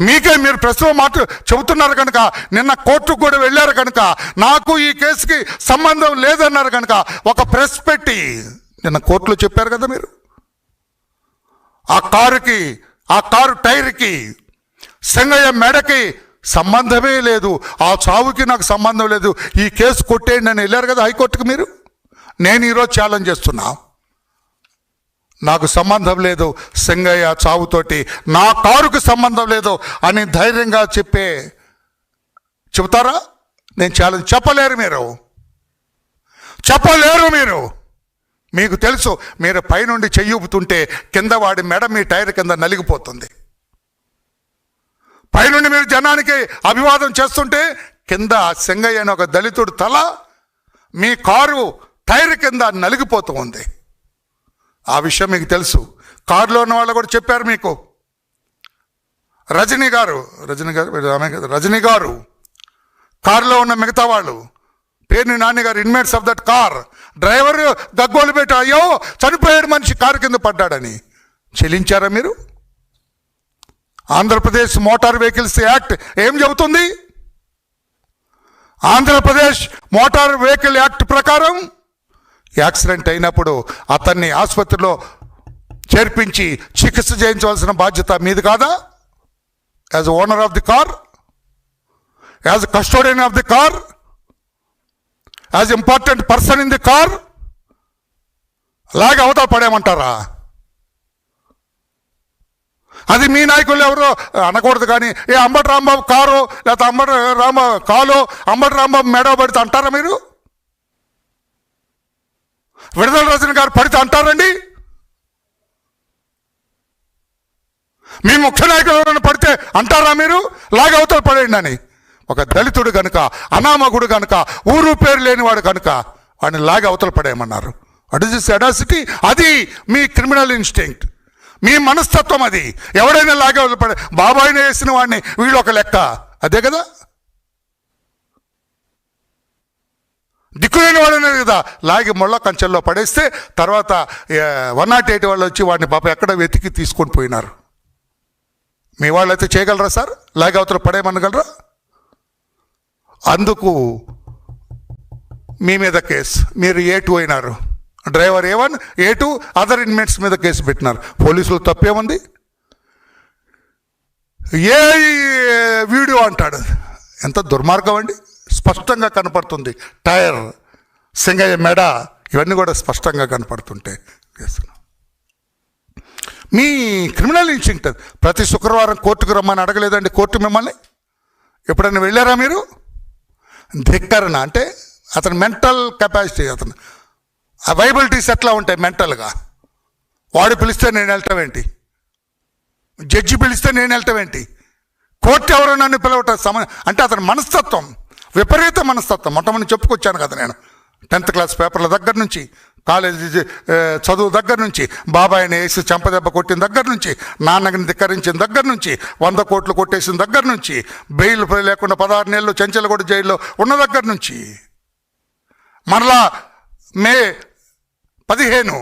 మీకే మీరు ప్రస్తుతం మాట చెబుతున్నారు కనుక నిన్న కోర్టుకు కూడా వెళ్ళారు కనుక నాకు ఈ కేసుకి సంబంధం లేదన్నారు కనుక ఒక ప్రెస్ పెట్టి నిన్న కోర్టులో చెప్పారు కదా మీరు? ఆ కారుకి ఆ కారు టైర్కి సంగయ్య మెడకి సంబంధమే లేదు. ఆ చావుకి నాకు సంబంధం లేదు. ఈ కేసు కొట్టేయండి అని వెళ్ళారు కదా హైకోర్టుకి మీరు? నేను ఈరోజు ఛాలెంజ్ చేస్తున్నా. నాకు సంబంధం లేదు సింగయ్య చావుతోటి. నా కారుకు సంబంధం లేదు అని ధైర్యంగా చెప్పే చెబుతారా? నేను ఛాలెంజ్ చెప్పలేరు మీరు. చెప్పలేరు మీరు. మీకు తెలుసు మీరు పైనుండి చెయ్యూపుతుంటే కింద వాడి మెడ మీ టైర్ కింద నలిగిపోతుంది. పైనుండి మీరు జనానికి అభివాదం చేస్తుంటే కింద సింగయ్య అనే ఒక దళితుడు తల మీ కారు టైర్ కింద నలిగిపోతూ ఉంది. ఆ విషయం మీకు తెలుసు. కారులో ఉన్న వాళ్ళు కూడా చెప్పారు మీకు. రజనీ గారు రజనీ గారు ఆమె రజనీ గారు కారులో ఉన్న మిగతా వాళ్ళు పేరుని నాన్నగారు గారు inmates of that car driver గగ్గోలు పెట్టి అయ్యో చనిపోయాడు మనిషి కారు కింద పడ్డాడని. చెల్లించారా మీరు? ఆంధ్రప్రదేశ్ మోటార్ వెహికల్స్ యాక్ట్ ఏం చెబుతుంది? ఆంధ్రప్రదేశ్ మోటార్ వెహికల్ యాక్ట్ ప్రకారం యాక్సిడెంట్ అయినప్పుడు అతన్ని ఆసుపత్రిలో చేర్పించి చికిత్స చేయించవలసిన బాధ్యత మీది కాదా? As owner of the car as custodian of the car as important person in the car లాగే అవతల పడేయమంటారా? అది మీ నాయకులు ఎవరు అనకూడదు కానీ ఏ అంబటి రాంబాబు కారు లేకపోతే అంబటి రాంబాబు కాలు అంబటి రాంబాబు మెడవ పడితే అంటారా మీరు? విడుదల రజని గారు పడితే అంటారండి? మీ ముఖ్య నాయకులు ఎవరైనా పడితే అంటారా మీరు? లాగవతలు పడేయండి అని. ఒక దళితుడు కనుక అనామకుడు కనుక ఊరు పేరు లేనివాడు కనుక వాడిని లాగి అవతల పడేయమన్నారు. అట్ ఇస్ అడాసిటీ అది మీ క్రిమినల్ ఇన్స్టింక్ట్ మీ మనస్తత్వం అది. ఎవడైనా లాగే అవతల పడే బాబాయిని వేసిన వాడిని వీళ్ళు ఒక లెక్క. అదే కదా? దిక్కులేని వాడు అనేది కదా. లాగి మొళ్ళ కంచెల్లో పడేస్తే తర్వాత వన్ నాట్ ఎయిట్ వాళ్ళు వచ్చి వాడిని పాప ఎక్కడ వెతికి తీసుకొని పోయినారు. మీ వాళ్ళు అయితే చేయగలరా సార్? లాగి అవతల పడేయమనగలరా? అందుకు మీ మీద కేసు. మీరు ఏ టూ అయినారు? Driver A one A two other inmates మీద కేసు పెట్టినారు. పోలీసులు తప్పేముంది? ఏ వీడియో అంటాడు. ఎంత దుర్మార్గం అండి. స్పష్టంగా కనపడుతుంది. టైర్ సింగయ్య మెడ ఇవన్నీ కూడా స్పష్టంగా కనపడుతుంటే చేస్తున్నాం. మీ క్రిమినల్ ఇన్స్టింక్ట్ ప్రతి శుక్రవారం కోర్టుకు రమ్మని అడగలేదండి కోర్టు మిమ్మల్ని. ఎప్పుడైనా వెళ్ళారా మీరు? ధిక్కరణ అంటే అతని మెంటల్ కెపాసిటీ అతను ఆ వైబిలిటీస్ ఎట్లా ఉంటాయి మెంటల్గా? వాడు పిలిస్తే నేను వెళ్ళటం ఏంటి? జడ్జి పిలిస్తే నేను వెళ్ళటం ఏంటి? కోర్టు ఎవరో నన్ను పిలవటం సమ అంటే అతని మనస్తత్వం. విపరీత మనస్తత్వం. మొట్టమొదటి చెప్పుకొచ్చాను కదా నేను. టెన్త్ క్లాస్ పేపర్ల దగ్గర నుంచి కాలేజీ చదువు దగ్గర నుంచి బాబాయిని వేసి చెంపదెబ్బ కొట్టిన దగ్గర నుంచి నాన్నని ధిక్కరించిన దగ్గర నుంచి వంద కోట్లు కొట్టేసిన దగ్గర నుంచి బెయిల్ లేకుండా పదహారు నెలలు చెంచలగూడ జైల్లో ఉన్న దగ్గర నుంచి. మరలా మే పదిహేను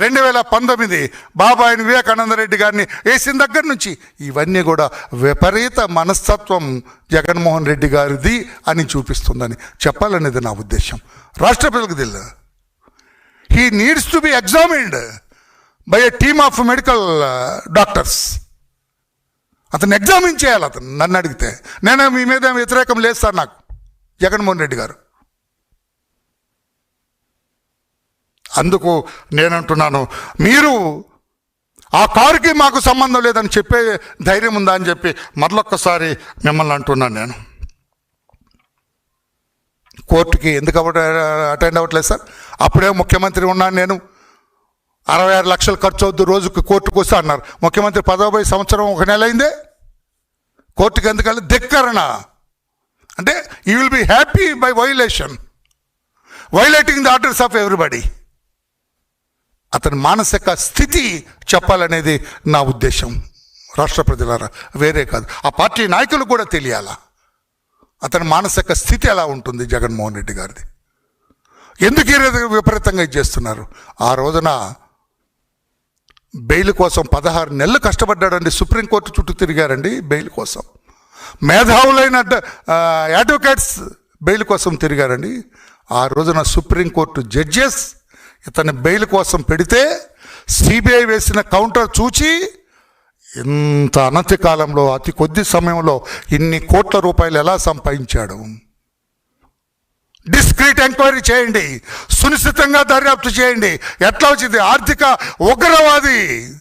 రెండు వేల పంతొమ్మిది బాబాయిని వివేకానంద రెడ్డి గారిని వేసిన దగ్గర నుంచి ఇవన్నీ కూడా విపరీత మనస్తత్వం జగన్మోహన్ రెడ్డి గారిది అని చూపిస్తుందని చెప్పాలనేది నా ఉద్దేశం. రాష్ట్ర ప్రజలకు తెలియదు? He needs to be examined by a team of medical doctors అతను ఎగ్జామిన్ చేయాలి అతను నన్ను అడిగితే. నేను మీ మీద వ్యతిరేకం లేదు సార్ నాకు జగన్మోహన్ రెడ్డి గారు. అందుకు నేనంటున్నాను మీరు ఆ కారుకి మాకు సంబంధం లేదని చెప్పే ధైర్యం ఉందా అని చెప్పి మరొక్కసారి మిమ్మల్ని అంటున్నాను నేను. కోర్టుకి ఎందుకు అటెండ్ అవ్వట్లేదు సార్? అప్పుడే ముఖ్యమంత్రి ఉన్నాను నేను. అరవై ఆరు లక్షలు ఖర్చు అవుద్దు రోజుకి కోర్టుకు వస్తే అన్నారు. ముఖ్యమంత్రి పదవై సంవత్సరం ఒక నెల అయిందే. కోర్టుకి ఎందుకంటే ధిక్కరణ. అంటే you will be happy by violation violating the orders of everybody అతని మానసిక స్థితి చెప్పాలనేది నా ఉద్దేశం. రాష్ట్ర ప్రజలారా వేరే కాదు. ఆ పార్టీ నాయకులు కూడా తెలియాలా? అతని మానసిక స్థితి ఎలా ఉంటుంది జగన్మోహన్ రెడ్డి గారిది? ఎందుకు ఈ విపరీతంగా ఇది చేస్తున్నారు? ఆ రోజున బెయిల్ కోసం పదహారు నెలలు కష్టపడ్డాడండి. సుప్రీంకోర్టు చుట్టూ తిరిగారండి బెయిల్ కోసం. మేధావులైన డ- అడ్వకేట్స్ బెయిల్ కోసం తిరిగారండి. ఆ రోజున సుప్రీంకోర్టు జడ్జెస్ ఇతని బెయిల్ కోసం పెడితే సిబిఐ వేసిన కౌంటర్ చూచి ఇంత అనతి కాలంలో అతి కొద్ది సమయంలో ఇన్ని కోట్ల రూపాయలు ఎలా సంపాదించాడు? డిస్క్రీట్ ఎంక్వైరీ చేయండి. సునిశ్చితంగా దర్యాప్తు చేయండి. ఎట్లా వచ్చింది? ఆర్థిక ఉగ్రవాది.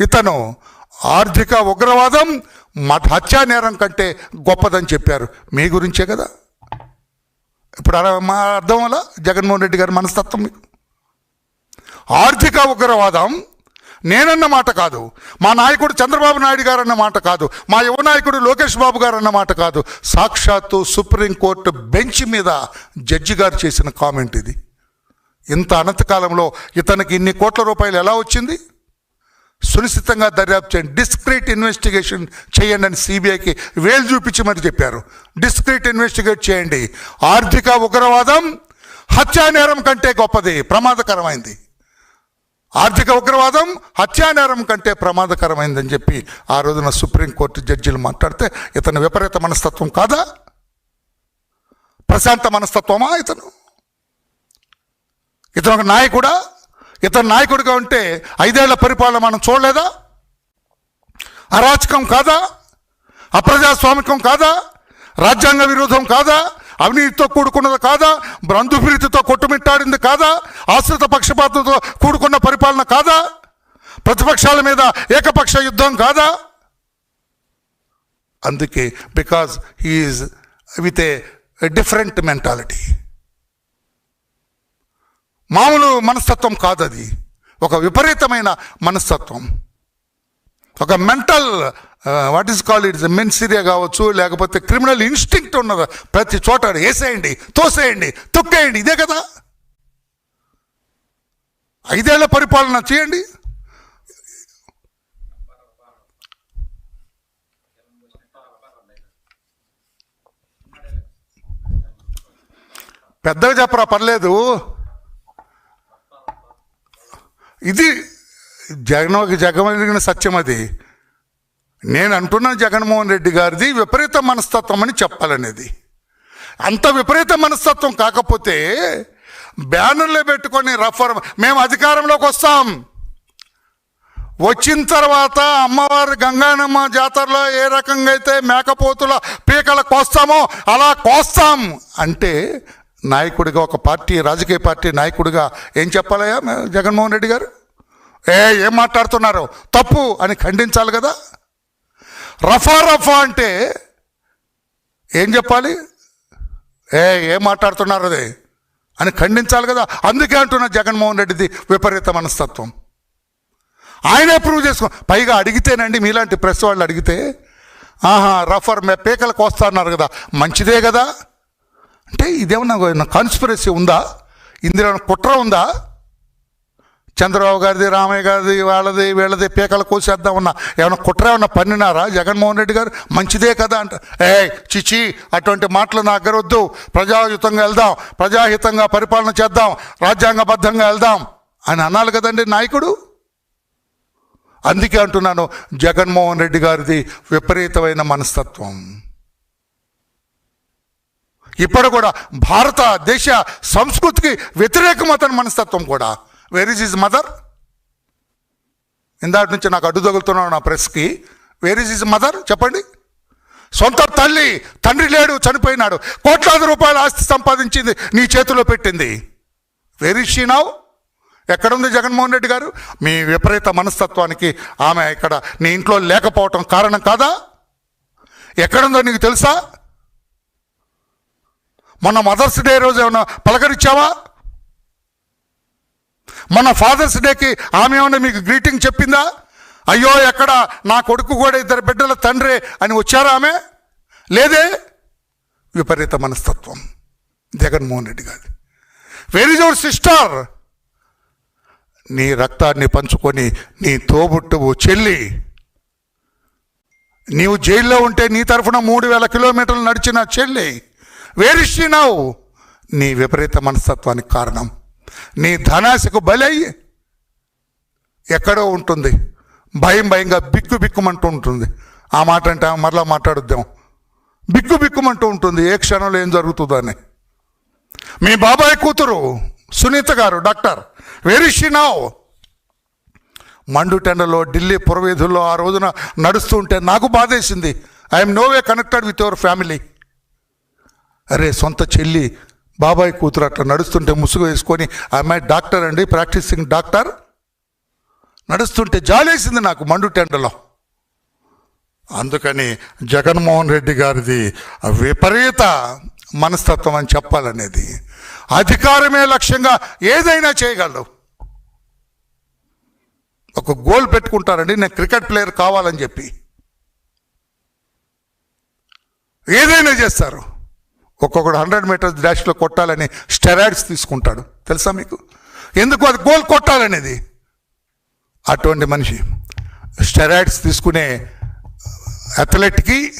ఇతను ఆర్థిక ఉగ్రవాదం మత హత్యా నేరం కంటే గొప్పదని చెప్పారు. మీ గురించే కదా? ఇప్పుడు మా అర్థం వల్ల జగన్మోహన్ రెడ్డి గారి మనస్తత్వం మీకు? ఆర్థిక ఉగ్రవాదం నేనన్న మాట కాదు. మా నాయకుడు చంద్రబాబు నాయుడు గారు అన్న మాట కాదు. మా యువ నాయకుడు లోకేష్ బాబు గారు అన్న మాట కాదు. సాక్షాత్తు సుప్రీంకోర్టు బెంచ్ మీద జడ్జి గారు చేసిన కామెంట్ ఇది. ఇంత అనంతకాలంలో ఇతనికి ఇన్ని కోట్ల రూపాయలు ఎలా వచ్చింది? సునిశ్చితంగా దర్యాప్తు చేయండి. డిస్క్రీట్ ఇన్వెస్టిగేషన్ చేయండి అని సిబిఐకి వేలు చూపించి మరి చెప్పారు. డిస్క్రీట్ ఇన్వెస్టిగేట్ చేయండి. ఆర్థిక ఉగ్రవాదం హత్యా నేరం కంటే గొప్పది. ప్రమాదకరమైంది. ఆర్థిక ఉగ్రవాదం హత్యానేరం కంటే ప్రమాదకరమైందని చెప్పి ఆ రోజున సుప్రీంకోర్టు జడ్జీలు మాట్లాడితే ఇతని విపరీత మనస్తత్వం కాదా? ప్రశాంత మనస్తత్వమా ఇతను? ఇతను ఒక నాయకుడా? ఇతను నాయకుడిగా ఉంటే ఐదేళ్ళ పరిపాలన మనం చూడలేదా? అరాచకం కాదా? అప్రజాస్వామికం కాదా? రాజ్యాంగ విరోధం కాదా? అవినీతితో కూడుకున్నది కాదా? బంధుప్రీతితో కొట్టుమిట్టాడింది కాదా? ఆశ్రిత పక్షపాతంతో కూడుకున్న పరిపాలన కాదా? ప్రతిపక్షాల మీద ఏకపక్ష యుద్ధం కాదా? అందుకే because he is with a different mentality మామూలు మనస్తత్వం కాదది. అది ఒక విపరీతమైన మనస్తత్వం. ఒక mental what is call it's mens rea కావచ్చు లేకపోతే క్రిమినల్ ఇన్స్టింక్ట్ ఉన్నది ప్రతి చోట వేసేయండి తోసేయండి తొక్కేయండి ఇదే కదా? ఐదేళ్ళ పరిపాలన చేయండి. పెద్దగా చెప్పరా పర్లేదు. ఇది జగన్ జగమరిగిన సత్యం అది. నేను అంటున్న జగన్మోహన్ రెడ్డి గారిది విపరీత మనస్తత్వం అని చెప్పాలనేది. అంత విపరీత మనస్తత్వం కాకపోతే బ్యానర్లో పెట్టుకొని రఫర్ మేము అధికారంలోకి వస్తాం. వచ్చిన తర్వాత అమ్మవారి గంగానమ్మ జాతరలో ఏ రకంగా అయితే మేకపోతుల పీకల కోస్తామో అలా కోస్తాం. అంటే నాయకుడిగా ఒక పార్టీ రాజకీయ పార్టీ నాయకుడిగా ఏం చెప్పాలయ్యా జగన్మోహన్ రెడ్డి గారు? ఏ ఏం మాట్లాడుతున్నారు? తప్పు అని ఖండించాలి కదా? రఫా రఫా అంటే ఏం చెప్పాలి? ఏ ఏం మాట్లాడుతున్నారు అదే? అని ఖండించాలి కదా? అందుకే అంటున్న జగన్మోహన్ రెడ్డిది విపరీత మనస్తత్వం. ఆయనే ప్రూవ్ చేసుకో పైగా అడిగితేనండి మీలాంటి ప్రెస్ వాళ్ళు అడిగితే ఆహా రఫర్ మే పీకలకు వస్తా అన్నారు కదా మంచిదే కదా? అంటే ఇదేమన్నా కాన్స్పిరసీ ఉందా? ఇందులో కుట్ర ఉందా? చంద్రబాబు గారిది రామయ్య గారిది వాళ్ళది వీళ్ళది పీకలు కోసేద్దాం ఉన్నా ఏమైనా కుట్ర ఏమన్నా పన్నినారా? జగన్మోహన్ రెడ్డి గారు? మంచిదే కదా అంట. ఏ చిచి అటువంటి మాటలు నా అగ్గరొద్దు ప్రజాయుతంగా వెళ్దాం. ప్రజాహితంగా పరిపాలన చేద్దాం. రాజ్యాంగబద్ధంగా వెళ్దాం. అని అనాలి కదండి నాయకుడు. అందుకే అంటున్నాను జగన్మోహన్ రెడ్డి గారిది విపరీతమైన మనస్తత్వం. ఇప్పుడు కూడా భారతదేశ సంస్కృతికి వ్యతిరేకం అతని మనస్తత్వం కూడా. వేర్ ఇస్ హిజ్ మదర్ ఇందాటి నుంచి నాకు అడ్డు తగులుతున్నాను నా ప్రెస్కి. వేర్ ఇస్ హిజ్ మదర్ చెప్పండి. సొంత తల్లి తండ్రి లేడు చనిపోయినాడు. కోట్లాది రూపాయల ఆస్తి సంపాదించింది నీ చేతిలో పెట్టింది. వేర్ ఇస్ షీ నౌ ఎక్కడుంది జగన్మోహన్ రెడ్డి గారు? మీ విపరీత మనస్తత్వానికి ఆమె ఇక్కడ నీ ఇంట్లో లేకపోవటం కారణం కాదా? ఎక్కడుందో నీకు తెలుసా? మొన్న మదర్స్ డే రోజు ఏమైనా పలకరించావా? మన ఫాదర్స్ డేకి ఆమె ఏమైనా మీకు గ్రీటింగ్ చెప్పిందా? అయ్యో ఎక్కడ నా కొడుకు కూడా ఇద్దరు బిడ్డల తండ్రి అని వచ్చారా ఆమె? లేదే? విపరీత మనస్తత్వం. జగన్మోహన్ రెడ్డి గారి. వెరీ యువర్ సిస్టర్ నీ రక్తాన్ని పంచుకొని నీ తోబుట్టువు చెల్లి. నీవు జైల్లో ఉంటే నీ తరఫున మూడు వేల కిలోమీటర్లు నడిచిన చెల్లి. వేరిచ్చినావు నీ విపరీత మనస్తత్వానికి కారణం. నీ ధనాశకు బలయ్యి ఎక్కడో ఉంటుంది. భయం భయంగా బిక్కు బిక్కుమంటూ ఉంటుంది. ఆ మాట అంటే మరలా మాట్లాడుద్దాం. బిక్కు బిక్కుమంటూ ఉంటుంది. ఏ క్షణంలో ఏం జరుగుతుందని మీ బాబాయ్ కూతురు సునీత గారు డాక్టర్ వెరీ షీ నావ్ మండుటెండలో ఢిల్లీ పురవీధుల్లో ఆ రోజున నడుస్తూ ఉంటే నాకు బాధేసింది. I'm no way connected with your family అరే సొంత చెల్లి బాబాయ్ కూతురు అట్లా నడుస్తుంటే ముసుగు వేసుకొని అమ్మాయి డాక్టర్ అండి ప్రాక్టీసింగ్ డాక్టర్. నడుస్తుంటే జాలేసింది నాకు మండుటెండలో అందుకని జగన్మోహన్ రెడ్డి గారిది విపరీత మనస్తత్వం అని చెప్పాలనేది. అధికారమే లక్ష్యంగా ఏదైనా చేయగలరు. ఒక గోల్ పెట్టుకుంటారండి నేను క్రికెట్ ప్లేయర్ కావాలని చెప్పి. ఏదైనా చేస్తారు. ఒక్కొక్కడు హండ్రెడ్ మీటర్స్ డాష్లో కొట్టాలని స్టెరాయిడ్స్ తీసుకుంటాడు. తెలుసా మీకు? ఎందుకు అది గోల్ కొట్టాలనేది? అటువంటి మనిషి స్టెరాయిడ్స్ తీసుకునే అథ్లెట్కి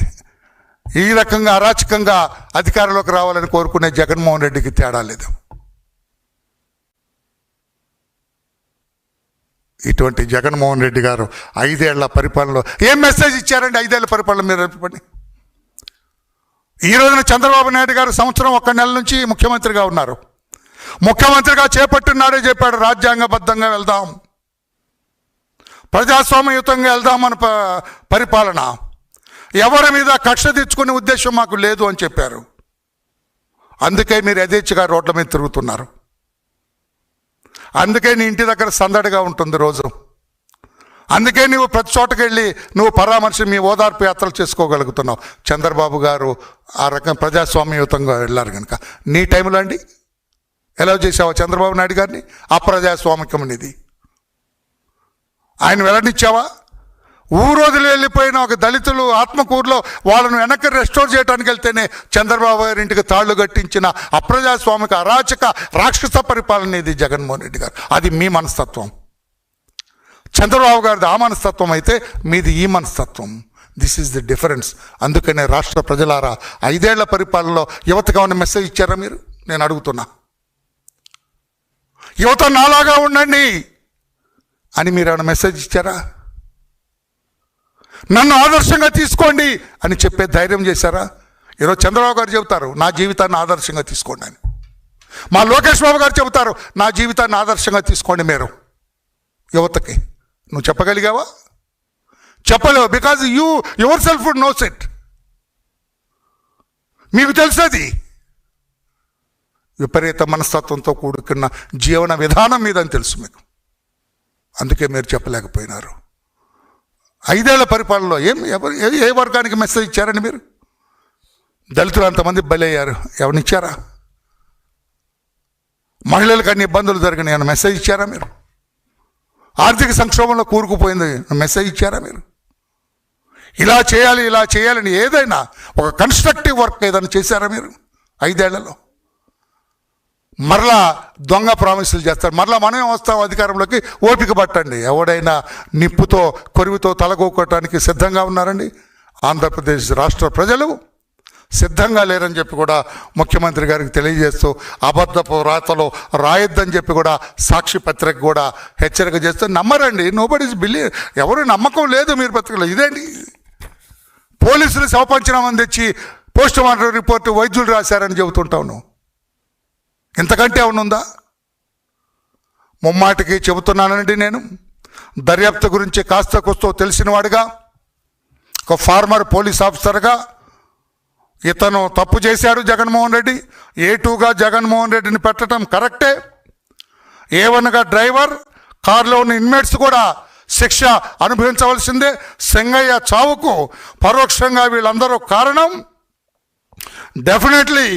ఈ రకంగా అరాచకంగా అధికారంలోకి రావాలని కోరుకునే జగన్మోహన్ రెడ్డికి తేడా లేదు. ఇటువంటి జగన్మోహన్ రెడ్డి గారు ఐదేళ్ళ పరిపాలనలో ఏం మెసేజ్ ఇచ్చారండి? ఐదేళ్ళ పరిపాలన మీరు చెప్పండి. ఈ రోజున చంద్రబాబు నాయుడు గారు సంవత్సరం ఒక్క నెల నుంచి ముఖ్యమంత్రిగా ఉన్నారు. ముఖ్యమంత్రిగా చేపట్టున్నాడే చెప్పాడు రాజ్యాంగబద్ధంగా వెళ్దాం. ప్రజాస్వామ్యయుతంగా వెళ్దాం మన పరిపాలన. ఎవరి మీద కక్ష తెచ్చుకునే ఉద్దేశం మాకు లేదు అని చెప్పారు. అందుకే మీరు యథేచ్ఛగా రోడ్ల మీద తిరుగుతున్నారు. అందుకే నీ ఇంటి దగ్గర సందడిగా ఉంటుంది రోజు. అందుకే నువ్వు ప్రతి చోటకి వెళ్ళి నువ్వు పరామర్శ మీ ఓదార్పు యాత్రలు చేసుకోగలుగుతున్నావు. చంద్రబాబు గారు ఆ రకం ప్రజాస్వామ్యయుతంగా వెళ్ళారు కనుక నీ టైంలో అండి? ఎలా చేసావా చంద్రబాబు నాయుడు గారిని? అప్రజాస్వామికం అనేది ఆయన వెళ్ళనిచ్చావా ఊరోజులు వెళ్ళిపోయిన ఒక దళితులు ఆత్మకూరులో వాళ్ళను వెనక్కి రెస్టోర్ చేయడానికి వెళ్తేనే చంద్రబాబు గారి ఇంటికి తాళ్ళు కట్టించిన అప్రజాస్వామిక అరాచక రాక్షస పరిపాలన ఇది జగన్మోహన్ రెడ్డి గారు. అది మీ మనస్తత్వం. చంద్రబాబు గారిది ఆ మనస్తత్వం అయితే మీది ఈ మనస్తత్వం. దిస్ ఈజ్ ది డిఫరెన్స్ అందుకనే రాష్ట్ర ప్రజలారా ఐదేళ్ళ పరిపాలనలో యువతకు ఏమైనా మెసేజ్ ఇచ్చారా మీరు? నేను అడుగుతున్నా. యువత నాలాగా ఉండండి అని మీరు ఏమైనా మెసేజ్ ఇచ్చారా? నన్ను ఆదర్శంగా తీసుకోండి అని చెప్పే ధైర్యం చేశారా? ఈరోజు చంద్రబాబు గారు చెబుతారు నా జీవితాన్ని ఆదర్శంగా తీసుకోండి అని. మా లోకేష్ బాబు గారు చెబుతారు నా జీవితాన్ని ఆదర్శంగా తీసుకోండి మీరు యువతకి. నువ్వు చెప్పగలిగావా? చెప్పలేవు because you yourself knows it మీకు తెలుసది? విపరీత మనస్తత్వంతో కూడుకున్న జీవన విధానం మీద అని తెలుసు మీకు. అందుకే మీరు చెప్పలేకపోయినారు. ఐదేళ్ళ పరిపాలనలో ఏం ఎవరు ఏ- వర్గానికి మెసేజ్ ఇచ్చారండి మీరు? దళితులు అంతమంది బలయ్యారు. ఎవరినిచ్చారా మహిళలకు అన్ని ఇబ్బందులు జరిగినాయి అని మెసేజ్ ఇచ్చారా మీరు? ఆర్థిక సంక్షోభంలో కూరుకుపోయింది. మెసేజ్ ఇచ్చారా మీరు? ఇలా చేయాలి ఇలా చేయాలని ఏదైనా ఒక కన్స్ట్రక్టివ్ వర్క్ ఏదైనా చేశారా మీరు ఐదేళ్ళలో? మరలా దొంగ ప్రామిసులు చేస్తారు. మరలా మనమే వస్తాం అధికారంలోకి ఓపిక పట్టండి. ఎవడైనా నిప్పుతో కొరివితో తలగొక్కటానికి సిద్ధంగా ఉన్నారండి? ఆంధ్రప్రదేశ్ రాష్ట్ర ప్రజలు సిద్ధంగా లేరని చెప్పి కూడా ముఖ్యమంత్రి గారికి తెలియజేస్తూ అబద్ధపు రాతలో రాయొద్దని చెప్పి కూడా సాక్షి పత్రిక కూడా హెచ్చరిక చేస్తూ నమ్మరండి. నోబడి బిల్లి ఎవరు నమ్మకం లేదు మీరు పత్రికలో ఇదేంటి? పోలీసులు శవపంచనామని తెచ్చి పోస్ట్ మార్టం రిపోర్ట్ వైద్యులు రాశారని చెబుతుంటాను ఇంతకంటే అవునుందా ముమ్మాటికి చెబుతున్నానండి నేను. దర్యాప్తు గురించి కాస్త కూస్తో తెలిసినవాడుగా ఒక ఫార్మర్ పోలీస్ ఆఫీసర్గా ఇతను తప్పు చేశాడు జగన్మోహన్ రెడ్డి. ఏ టూగా జగన్మోహన్ రెడ్డిని పెట్టడం కరెక్టే? ఏ వన్గా డ్రైవర్ కారులో ఉన్న ఇన్మేట్స్ కూడా శిక్ష అనుభవించవలసిందే. సింగయ్య చావుకు పరోక్షంగా వీళ్ళందరూ కారణం? Definitely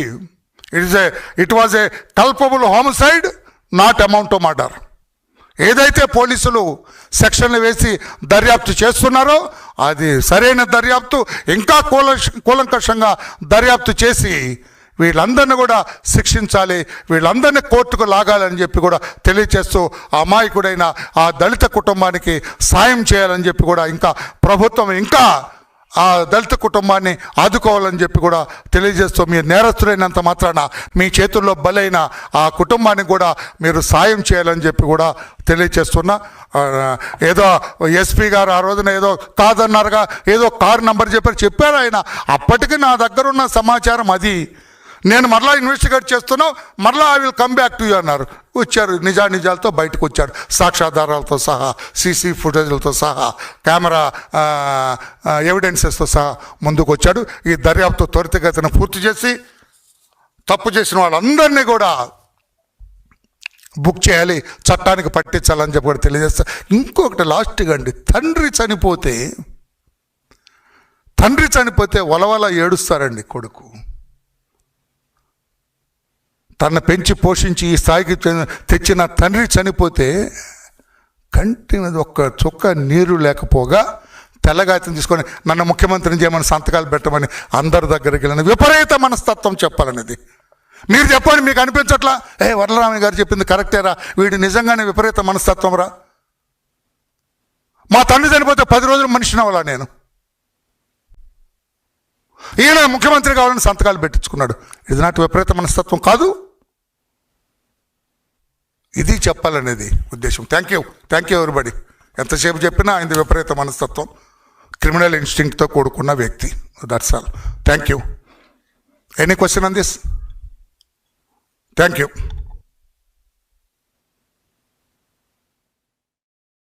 it is a it was a culpable homicide not amount to murder ఏదైతే పోలీసులు సెక్షన్లు వేసి దర్యాప్తు చేస్తున్నారో అది సరైన దర్యాప్తు ఇంకా కూల కూలంకషంగా దర్యాప్తు చేసి వీళ్ళందరిని కూడా శిక్షించాలి వీళ్ళందరినీ కోర్టుకు లాగాలని చెప్పి కూడా తెలియచేస్తూ అమాయకుడైన ఆ దళిత కుటుంబానికి సాయం చేయాలని చెప్పి కూడా ఇంకా ప్రభుత్వం ఇంకా ఆ దళిత కుటుంబాన్ని ఆదుకోవాలని చెప్పి కూడా తెలియజేస్తూ మీరు నేరస్తులైనంత మాత్రాన మీ చేతుల్లో బలైన ఆ కుటుంబానికి కూడా మీరు సాయం చేయాలని చెప్పి కూడా తెలియజేస్తున్నా. ఏదో ఎస్పీ గారు ఆ రోజున ఏదో కాదన్నారుగా ఏదో కారు నంబర్ చెప్పారు చెప్పారు ఆయన. అప్పటికి నా దగ్గర ఉన్న సమాచారం అది. నేను మరలా ఇన్వెస్టిగేట్ చేస్తున్నాం మరలా I will come back to you అన్నారు. వచ్చారు నిజా నిజాలతో బయటకు వచ్చారు. సాక్ష్యాధారాలతో సహా సీసీ ఫుటేజ్లతో సహా కెమెరా ఎవిడెన్సెస్తో సహా ముందుకు వచ్చాడు ఈ దర్యాప్తు త్వరితగతిన పూర్తి చేసి తప్పు చేసిన వాళ్ళందరినీ కూడా బుక్ చేయాలి చట్టానికి పట్టించాలని చెప్పి కూడా తెలియజేస్తా. ఇంకొకటి లాస్ట్గా అండి తండ్రి చనిపోతే తండ్రి చనిపోతే వలవల ఏడుస్తారండి కొడుకు. తన పెంచి పోషించి ఈ స్థాయికి తెచ్చిన తండ్రి చనిపోతే కంటి ఒక్క చుక్క నీరు లేకపోగా తెల్లగాయతం తీసుకొని నన్ను ముఖ్యమంత్రిని చేయమని సంతకాలు పెట్టమని అందరి దగ్గరికి వెళ్ళిన విపరీత మనస్తత్వం చెప్పాలనేది. మీరు చెప్పండి మీకు అనిపించట్లా? ఏ వరలరామయ్య గారు చెప్పింది కరెక్టేరా వీడు నిజంగానే విపరీత మనస్తత్వం రా. మా తండ్రి చనిపోతే పది రోజులు మనిషిని అవ్వాలా నేను? ఈయన ముఖ్యమంత్రి కావాలని సంతకాలు పెట్టించుకున్నాడు. ఇది నాటి విపరీత మనస్తత్వం కాదు. ఇది చెప్పాలనేది ఉద్దేశం. Thank you thank you everybody ఎంతసేపు చెప్పినా ఆయన విపరీత మనస్తత్వం. క్రిమినల్ ఇన్స్టింక్ట్తో కూడుకున్న వ్యక్తి. That's all thank you any question on this thank you